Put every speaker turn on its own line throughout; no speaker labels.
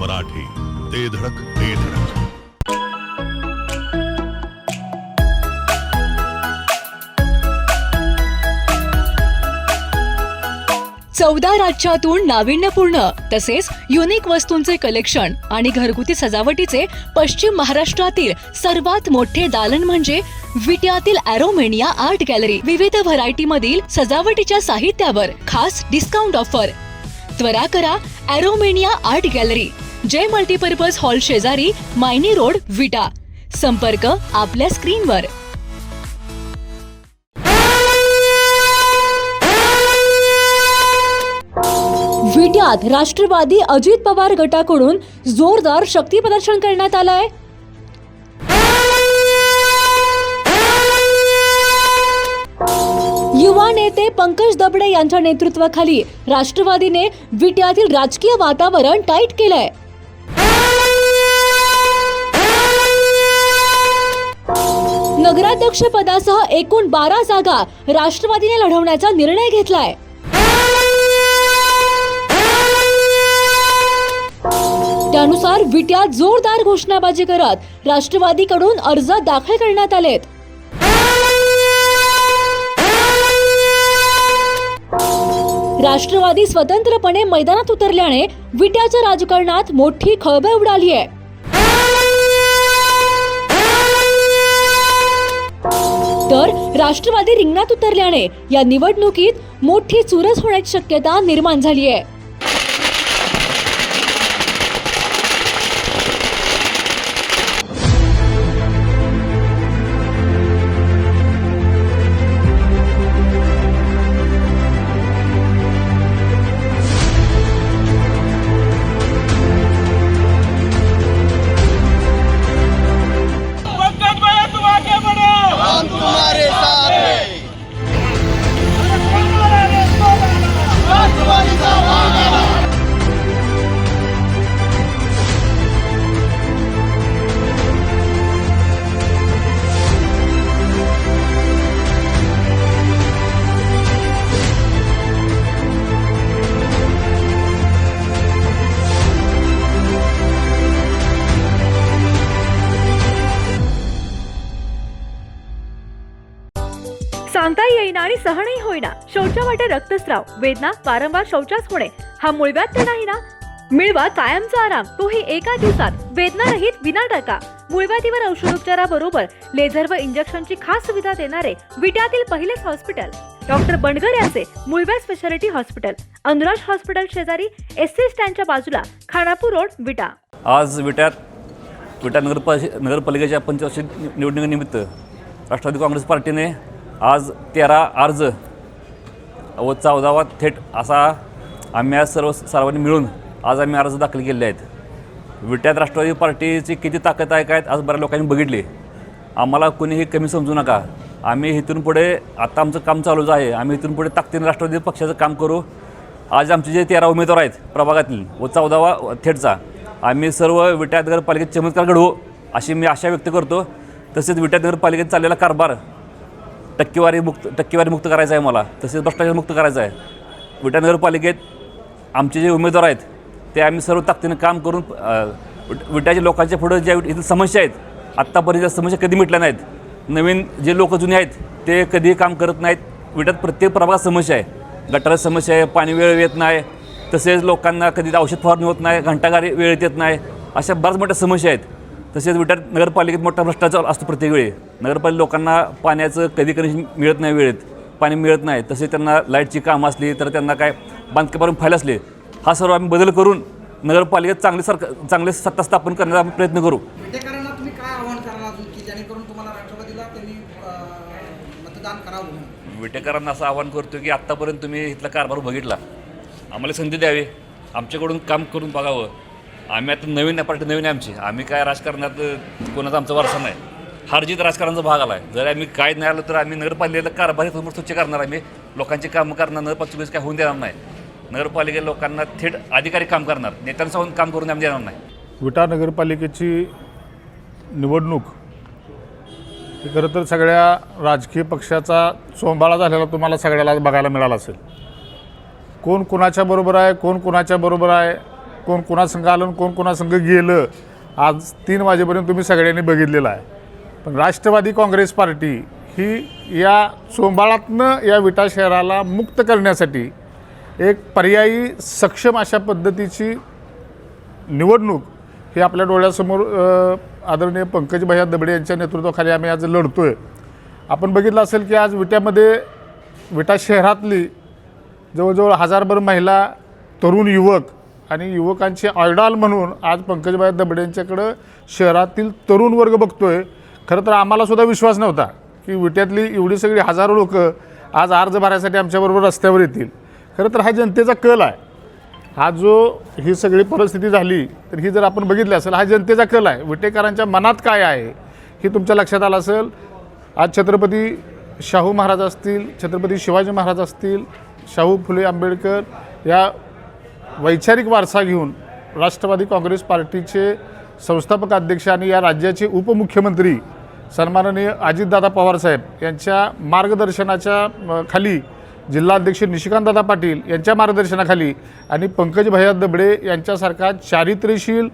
मराठी. ते धडक ते धडक.
चौदा राज्यातून नाविन्यपूर्ण तसेच युनिक वस्तूंचे कलेक्शन आणि घरगुती सजावटीचे पश्चिम महाराष्ट्रातील सर्वात मोठे दालन म्हणजे विट्यातील अॅरोमेनिया आर्ट गॅलरी विविध व्हरायटी मधील सजावटीच्या साहित्यावर खास डिस्काउंट ऑफर त्वरा करा Aromania art gallery Jay multipurpose hall शेजारी मायनी रोड विटा. संपर्क आपल्या स्क्रीनवर. विट्यात राष्ट्रवादी अजित पवार गटाकडून जोरदार शक्ती प्रदर्शन करण्यात आलंय युवा नेते पंकज दबडे यांच्या नेतृत्वाखाली राष्ट्रवादीने विट्यातील राजकीय वातावरण टाईट केलंय. नगराध्यक्ष पदासह एकूण बारा जागा राष्ट्रवादीने लढवण्याचा निर्णय घेतलाय. त्यानुसार विट्यात जोरदार घोषणाबाजी करत राष्ट्रवादीकडून अर्ज दाखल करण्यात आलेत. राष्ट्रवादी स्वतंत्रपणे मैदानात उतरल्याने विट्याच्या राजकारणात मोठी खळबळ उडाली आहे तर राष्ट्रवादी रिंगणात उतरल्याने या निवडणुकीत मोठी चुरस होण्याची शक्यता निर्माण झाली आहे.
सहनही होईना. शौचा वाटे रक्तस्राव. वेदना वारंवार शौचास होणे. हा मुळव्यात तर नाही ना? मिळवा कायमचा आराम. तोही एका दिवसात. वेदना रहित विना टाका मुळव्याधीवर औषधोपचाराबरोबर लेझर व इंजेक्शनची खास सुविधा देणारे विट्यातील पहिलेच हॉस्पिटल. डॉक्टर बंडगर यांचे मुळव्या स्पेशालिटी हॉस्पिटल. अनुराज हॉस्पिटल शेजारी एस सी स्टँडच्या बाजूला खानापूर रोड विटा.
आज विट्यात विटा नगरपा नगरपालिकेच्या पंचवार्षिक निवडणुकीनिमित्त राष्ट्रवादी काँग्रेस पार्टीने आज तेरा अर्ज व चौदावा थेट असा आम्ही आज सर्व सर्वांनी मिळून आज आम्ही अर्ज दाखल केलेले आहेत. विट्यात राष्ट्रवादी पार्टीची किती ताकद आहे काय आज बऱ्याच लोकांनी बघितली. आम्हाला कोणीही कमी समजू नका. आम्ही इथून पुढे आता आमचं काम चालूच आहे. आम्ही इथून पुढे ताकदीने राष्ट्रवादी पक्षाचं काम करू. आज आमचे जे तेरा उमेदवार आहेत प्रभागातील व चौदावा थेटचा आम्ही सर्व विट्यात नगरपालिकेत चमत्कार घडवू अशी मी आशा व्यक्त करतो. तसेच विट्यात नगरपालिकेत चाललेला कारभार टक्केवारी मुक्त टक्केवारी मुक्त करायचं आहे मला. तसेच भ्रष्टाचार मुक्त करायचं आहे. विटा नगरपालिकेत आमचे जे उमेदवार आहेत ते आम्ही सर्व ताकदीनं काम करून विट- विट्याच्या लोकांच्या पुढं ज्या इथं समस्या आहेत आत्तापर्यंत समस्या कधी मिटल्या नाहीत नवीन जे लोक जुने आहेत ते कधीही काम करत नाहीत. विट्यात प्रत्येक प्रभागात समस्या आहे. गटाराची समस्या आहे पाणी वेळ येत नाही तसेच लोकांना कधी औषध फवारणी होत नाही घंटागारी वेळेत येत नाही अशा बऱ्याच मोठ्या समस्या आहेत. तसेच विटार नगरपालिकेत मोठा भ्रष्टाचार असतो प्रत्येक वेळी. नगरपालिका लोकांना पाण्याचं कधी कधी मिळत नाही वेळेत. पाणी मिळत नाही. तसेच त्यांना लाईटची कामं असली तर त्यांना काय बांधकामावरून फाईल असले हा सर्व आम्ही बदल करून नगरपालिकेत चांगली सरकार चांगले सत्ता स्थापन करण्याचा आम्ही प्रयत्न करू.
विटेकरांना तुम्ही काय आव्हान कराल अजून की जेणेकरून तुम्हाला राष्ट्रवादीला त्यांनी अं, मतदान करावं म्हणून?
विटेकरांना असं आवाहन करतो की आत्तापर्यंत तुम्ही इथला कारभार बघितला. आम्हाला संधी द्यावी. आमच्याकडून काम करून बघावं. आम्ही आता नवीन पार्टी नवीन आहे आमची. आम्ही काय राजकारणात कोणाचा आमचा वारसा नाही. हरजित राजकारणाचा भाग आला आहे जर आम्ही काय नाही आलं तर आम्ही नगरपालिकेला कारभार समोर स्वच्छ करणार आम्ही. लोकांची कामं करणार नगरपालिकेचं काय होऊन देणार नाही. नगरपालिकेत लोकांना थेट अधिकारी काम करणार. नेत्यांसोबत काम करून आम्ही देणार नाही.
विटा नगरपालिकेची निवडणूक हे खरं तर सगळ्या राजकीय पक्षाचा सोंबाळा झालेला तुम्हाला सगळ्याला बघायला मिळाला असेल. कोण कुणाच्या बरोबर आहे कोण कुणाच्या बरोबर आहे कोण कोणासंघ आलं आणि कोण कोणासंघ गेलं आज तीन वाजेपर्यंत तुम्ही सगळ्यांनी बघितलेलं आहे. पण राष्ट्रवादी काँग्रेस पार्टी ही या चोंबाळातनं या विटा शहराला मुक्त करण्यासाठी एक पर्यायी सक्षम अशा पद्धतीची निवडणूक ही आपल्या डोळ्यासमोर आदरणीय पंकज भैया दबडे यांच्या नेतृत्वाखाली आम्ही आज लढतो आहे आपण बघितलं असेल की आज विट्यामध्ये विटा शहरातली जवळजवळ हजारभर महिला तरुण युवक आणि युवकांचे आयडॉल म्हणून आज पंकजबाई दबडे यांच्याकडं शहरातील तरुण वर्ग बघतोय. खरं तर आम्हालासुद्धा विश्वास नव्हता की विट्यातली एवढी सगळी हजारो लोक आज अर्ज भरायसाठी आमच्याबरोबर रस्त्यावर येतील. खरं तर हा जनतेचा कल आहे. हा जो ही सगळी परिस्थिती झाली तर ही जर आपण बघितली असेल हा जनतेचा कल आहे. विटेकरांच्या मनात काय आहे हे तुमच्या लक्षात आलं असेल. आज छत्रपती शाहू महाराज असतील छत्रपती शिवाजी महाराज असतील शाहू फुले आंबेडकर या वैचारिक वारसा घेऊन राष्ट्रवादी काँग्रेस पार्टीचे संस्थापक अध्यक्ष आणि या राज्याचे उपमुख्यमंत्री सन्माननीय अजितदादा पवारसाहेब यांच्या मार्गदर्शनाच्या खाली जिल्हाध्यक्ष निशिकांतदादा पाटील यांच्या मार्गदर्शनाखाली आणि पंकज भैया दबडे यांच्यासारखा चारित्र्यशील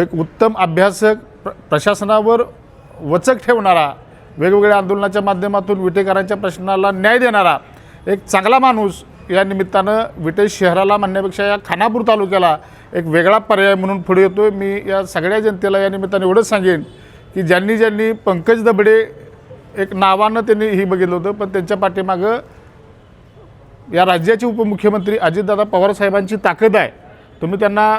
एक उत्तम अभ्यासक प्र प्रशासनावर वचक ठेवणारा वेगवेगळ्या आंदोलनाच्या माध्यमातून विटेकरांच्या प्रश्नाला न्याय देणारा एक चांगला माणूस या निमित्तानं विटेश शहराला म्हणण्यापेक्षा या खानापूर तालुक्याला एक वेगळा पर्याय म्हणून पुढे येतो मी या सगळ्या जनतेला या निमित्ताने एवढंच सांगेन की ज्यांनी ज्यांनी पंकज दबडे एक नावानं त्यांनी ही बघितलं होतं पण त्यांच्या पाठीमागं या राज्याचे उपमुख्यमंत्री अजितदादा पवार साहेबांची ताकद आहे. तुम्ही त्यांना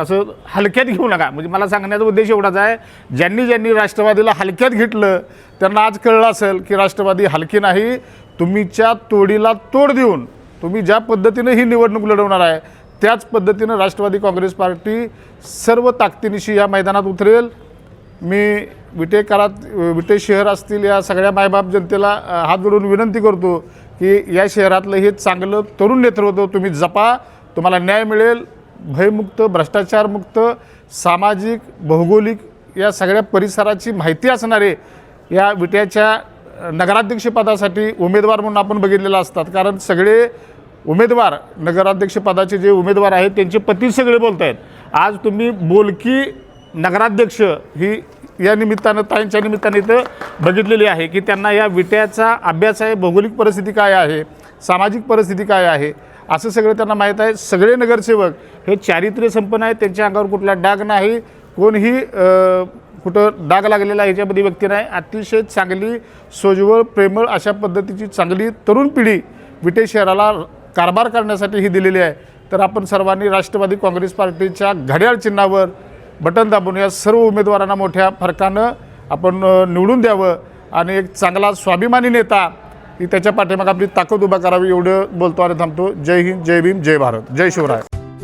असं हलक्यात घेऊ नका. म्हणजे मला सांगण्याचा उद्देश एवढाच आहे ज्यांनी ज्यांनी राष्ट्रवादीला हलक्यात घेतलं त्यांना आज कळलं असेल की राष्ट्रवादी हलकी नाही. तुम्हीच्या तोडीला तोड देऊन तुम्ही ज्या पद्धतीनं ही निवडणूक लढवणार आहे त्याच पद्धतीनं राष्ट्रवादी काँग्रेस पार्टी सर्व ताकदीनिशी या मैदानात उतरेल. मी विटेकरात विटे शहर असतील या सगळ्या मायबाप जनतेला हात जोडून विनंती करतो की या शहरातलं हे चांगलं तरुण नेतृत्व तुम्ही जपा. तुम्हाला न्याय मिळेल. भयमुक्त भ्रष्टाचारमुक्त सामाजिक भौगोलिक या सगळ्या परिसराची माहिती असणारे या विट्याच्या नगराध्यक्षपदासाठी उमेदवार म्हणून आपण बघितलेलं असतात. कारण सगळे उमेदवार नगराध्यक्षपदाचे जे उमेदवार आहेत त्यांचे पती सगळे बोलत आहेत आज तुम्ही बोलकी नगराध्यक्ष ही या निमित्तानं ताईंच्या निमित्तानं इथं बघितलेली आहे की त्यांना या विट्याचा अभ्यास आहे भौगोलिक परिस्थिती काय आहे सामाजिक परिस्थिती काय आहे असं सगळं त्यांना माहीत आहे. सगळे नगरसेवक हे चारित्र्य संपन्न आहेत त्यांच्या अंगावर कुठला डाग नाही. कोणीही कुठं डाग लागलेला ह्याच्यामध्ये व्यक्ती नाही. अतिशय चांगली सोजवळ प्रेमळ अशा पद्धतीची चांगली तरुण पिढी विटे शहराला कारभार करण्यासाठी ही दिलेली आहे. तर आपण सर्वांनी राष्ट्रवादी काँग्रेस पार्टीच्या घड्याळ चिन्हावर बटन दाबून या सर्व उमेदवारांना मोठ्या फरकानं आपण निवडून द्यावं आणि एक चांगला स्वाभिमानी नेता ही त्याच्या पाठीमागे आपली ताकद उभा करावी एवढं बोलतो आणि थांबतो. जय हिंद जय भीम जय भारत. जय शिवराय.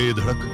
ते धडक.